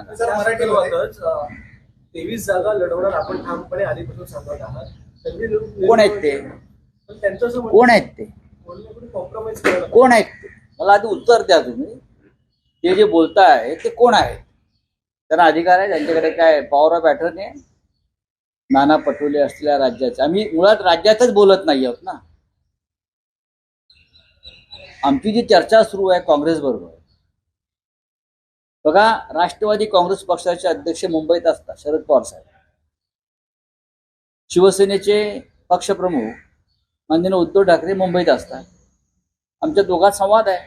सांगा. तेवीस जागा लढवणार आपण ठामपणे आधीपासून सांगत आहात. कोण आहेत ते? कोण आहेत ते? कोण आहेत ते? मला आधी उत्तर द्या तुम्ही. ते जे बोलताय ते कोण आहेत त्यांना अधिकार आहे? त्यांच्याकडे काय पॉवर ऑफ अटर्नी आहे? नाना पटोले असलेल्या राज्याचे. आम्ही मुळात राज्यातच बोलत नाही आहोत ना. आमची जी चर्चा सुरू आहे काँग्रेस बरोबर बघा राष्ट्रवादी काँग्रेस पक्षाचे अध्यक्ष मुंबईत असतात शरद पवार साहेब. शिवसेनेचे पक्षप्रमुख माननीय उद्धव ठाकरे मुंबईत असतात. आमच्या दोघात संवाद आहे.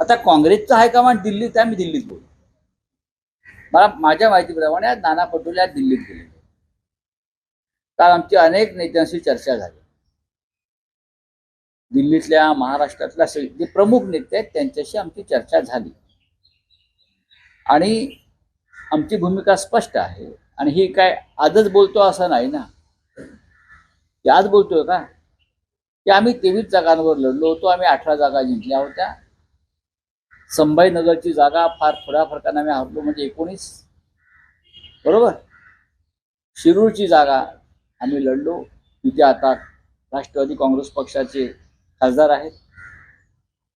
आता काँग्रेसचा हायकमांड दिल्लीत आहे मी दिल्लीत बोलतो मला माझ्या माहितीप्रमाणे नाना पटोले आज दिल्लीत गेले. काल आमची अनेक नेत्यांशी चर्चा झाली. दिल्लीतल्या महाराष्ट्रातल्या जे प्रमुख नेते आहेत त्यांच्याशी आमची चर्चा झाली. आणि आमची भूमिका स्पष्ट आहे. आणि ही काय आजच बोलतो असं नाही ना. की आज बोलतोय का? की आम्ही तेवीस जागांवर लढलो होतो आम्ही अठरा जागा जिंकल्या होत्या. संभाजीनगरची जागा फार थोड्या फरकाने आम्ही हरलो म्हणजे एकोणीस. बरोबर? शिरूरची जागा आम्ही लढलो. तिथे आता राष्ट्रवादी काँग्रेस पक्षाचे खासदार आहेत.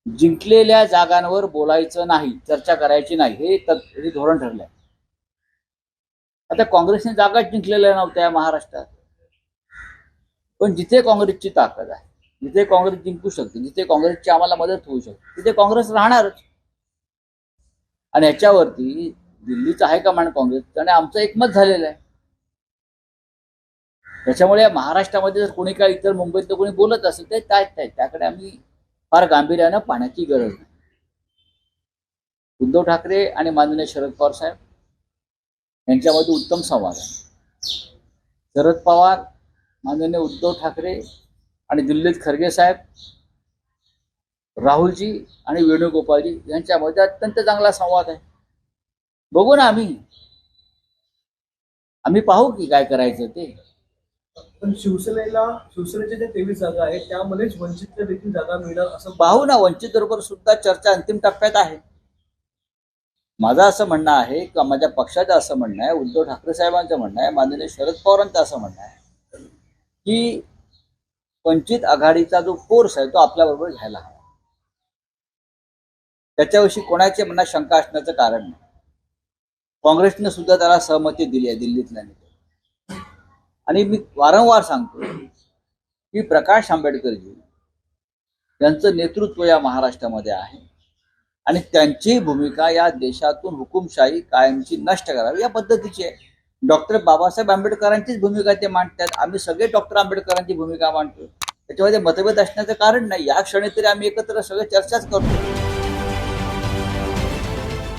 जिंकलेल्या जागांवर बोलायचं नाही चर्चा करायची नाही हे तत्- हे धोरण ठरलं आहे आता काँग्रेसने जागा जिंकलेल्या नव्हत्या महाराष्ट्रात. पण जिथे काँग्रेसची ताकद आहे जिथे काँग्रेस जिंकू शकते जिथे काँग्रेसची आम्हाला मदत होऊ शकते तिथे काँग्रेस राहणारच. आणि याच्यावरती दिल्लीचं हायकमांड काँग्रेस? आणि आमचं एकमत झालेलं आहे. त्याच्यामुळे महाराष्ट्रामध्ये जर कोणी काय इतर मुंबईत कोणी बोलत असेल ते त्याकडे आम्ही फार गांभीर्यानं पाण्याची गरज नाही. उद्धव ठाकरे आणि माननीय शरद पवार साहेब यांच्यामध्ये उत्तम संवाद आहे. शरद पवार माननीय उद्धव ठाकरे आणि दिल्लीत खरगे साहेब राहुलजी आणि वेणुगोपालजी यांच्यामध्ये अत्यंत चांगला संवाद आहे. बघू ना आम्ही. आम्ही पाहू की काय करायचं ते. पण शिवसेनेला शिवसेनेच्या ज्या तेवीस जागा आहेत त्यामध्येच वंचित देखील जागा मिळणार असं पाहू ना वंचित बरोबर सुद्धा चर्चा अंतिम टप्प्यात आहे. माझं असं म्हणणं आहे किंवा माझ्या पक्षाचं असं म्हणणं आहे उद्धव ठाकरे साहेबांचं म्हणणं आहे माननीय शरद पवारांचं असं म्हणणं आहे की वंचित आघाडीचा जो कोर्स आहे तो आपल्याबरोबर घ्यायला हवा. त्याच्याविषयी कोणाच्या मनात शंका असण्याचं कारण नाही. काँग्रेसने सुद्धा त्याला सहमती दिली आहे दिल्लीतल्या नेत्या आणि मी वारंवार सांगतो की प्रकाश आंबेडकरजी यांचं नेतृत्व या महाराष्ट्रामध्ये आहे. आणि त्यांची भूमिका या देशातून हुकुमशाही कायमची नष्ट करावी या पद्धतीची आहे. डॉक्टर बाबासाहेब आंबेडकरांचीच भूमिका ते मांडतात. आम्ही सगळे डॉक्टर आंबेडकरांची भूमिका मांडतो त्याच्यामध्ये मतभेद असण्याचं कारण नाही. या क्षणी तरी आम्ही एकत्र सगळे चर्चाच करतो